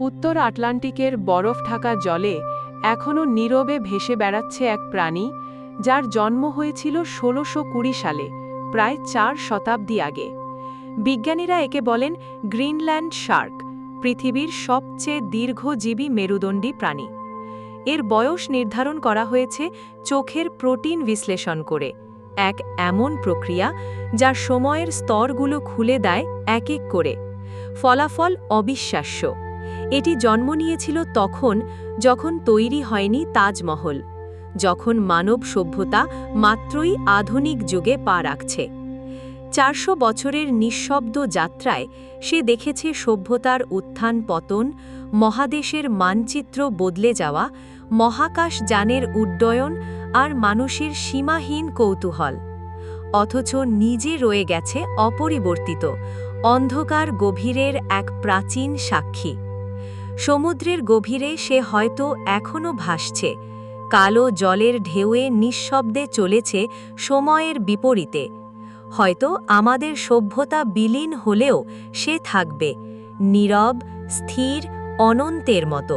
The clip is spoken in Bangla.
উত্তর আটলান্টিকের বরফ ঢাকা জলে এখনও নীরবে ভেসে বেড়াচ্ছে এক প্রাণী, যার জন্ম হয়েছিল ষোলোশো কুড়ি সালে, প্রায় চার শতাব্দী আগে। বিজ্ঞানীরা একে বলেন গ্রিনল্যান্ড শার্ক, পৃথিবীর সবচেয়ে দীর্ঘজীবী মেরুদণ্ডী প্রাণী। এর বয়স নির্ধারণ করা হয়েছে চোখের প্রোটিন বিশ্লেষণ করে, এক এমন প্রক্রিয়া যা সময়ের স্তরগুলো খুলে দেয় এক এক করে। ফলাফল অবিশ্বাস্য। এটি জন্ম নিয়েছিল তখন যখন তৈরি হয়নি তাজমহল, যখন মানব সভ্যতা মাত্রই আধুনিক যুগে পা রাখছে। চারশো বছরের নিঃশব্দ যাত্রায় সে দেখেছে সভ্যতার উত্থান পতন, মহাদেশের মানচিত্র বদলে যাওয়া, মহাকাশ যানের উড্ডয়ন আর মানুষের সীমাহীন কৌতূহল। অথচ নিজে রয়ে গেছে অপরিবর্তিত, অন্ধকার গভীরের এক প্রাচীন সাক্ষী। সমুদ্রের গভীরে সে হয়তো এখনও ভাসছে। কালো জলের ঢেউয়ে নিঃশব্দে চলেছে সময়ের বিপরীতে। হয়তো আমাদের সভ্যতা বিলীন হলেও সে থাকবে, নীরব, স্থির, অনন্তের মতো।